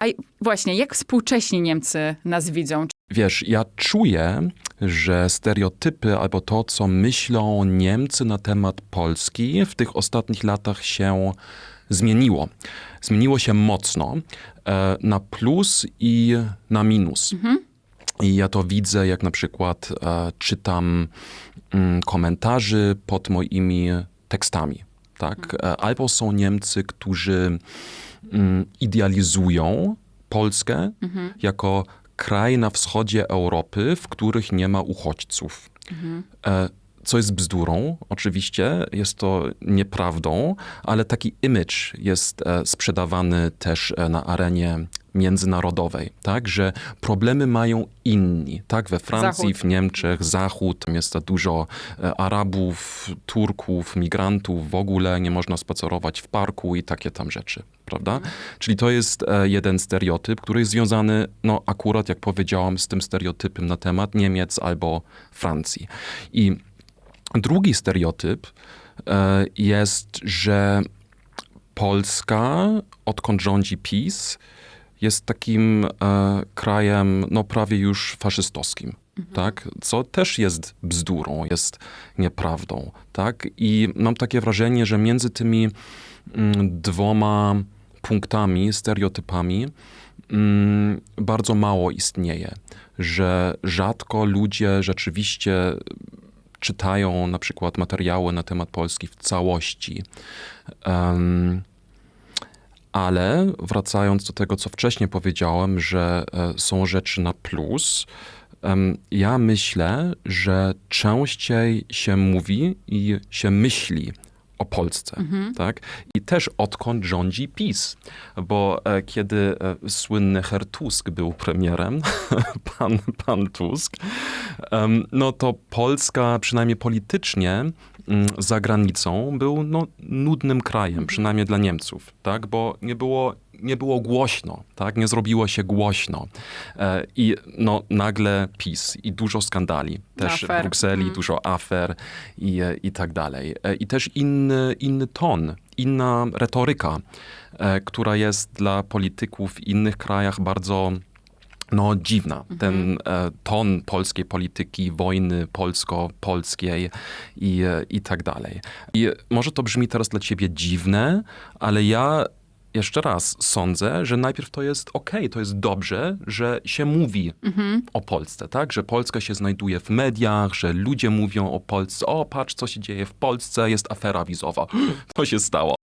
A właśnie, jak współcześni Niemcy nas widzą? Wiesz, ja czuję, że stereotypy albo to, co myślą Niemcy na temat Polski, w tych ostatnich latach się zmieniło. Zmieniło się mocno e, na plus i na minus. I ja to widzę, jak na przykład e, czytam mm, komentarzy pod moimi tekstami. Tak? E, Albo są Niemcy, którzy mm, idealizują Polskę jako kraj na wschodzie Europy, w których nie ma uchodźców. E, Co jest bzdurą, oczywiście, jest to nieprawdą, ale taki image jest e, sprzedawany też e, na arenie międzynarodowej, tak, że problemy mają inni, tak, we Francji, Zachód. w Niemczech, Zachód, jest dużo e, Arabów, Turków, migrantów, w ogóle nie można spacerować w parku i takie tam rzeczy, prawda? Czyli to jest e, jeden stereotyp, który jest związany, no akurat, jak powiedziałam, z tym stereotypem na temat Niemiec albo Francji. I drugi stereotyp e, jest, że Polska, odkąd rządzi PiS, jest takim e, krajem no, prawie już faszystowskim. Tak? Co też jest bzdurą, jest nieprawdą. Tak? I mam takie wrażenie, że między tymi mm, dwoma punktami, stereotypami, mm, bardzo mało istnieje. Że rzadko ludzie rzeczywiście czytają na przykład materiały na temat Polski w całości. Em, ale wracając do tego, co wcześniej powiedziałem, że e, są rzeczy na plus, ja myślę, że częściej się mówi i się myśli o Polsce, tak? I też odkąd rządzi PiS, bo e, kiedy e, słynny Herr Tusk był premierem, pan, pan Tusk, em, no to Polska przynajmniej politycznie mm, za granicą był no, nudnym krajem, przynajmniej dla Niemców, tak? Bo nie było, nie było głośno, tak? Nie zrobiło się głośno. E, I no, nagle PiS i dużo skandali. Też Afer. w Brukseli dużo afer i, e, i tak dalej. E, I też inny, inny ton, inna retoryka, e, która jest dla polityków w innych krajach bardzo no, dziwna. Ten e, ton polskiej polityki, wojny polsko-polskiej i, e, i tak dalej. I może to brzmi teraz dla ciebie dziwne, ale ja jeszcze raz sądzę, że najpierw to jest okej, to jest dobrze, że się mówi o Polsce, tak? Że Polska się znajduje w mediach, że ludzie mówią o Polsce, o patrz co się dzieje w Polsce, jest afera wizowa. To się stało.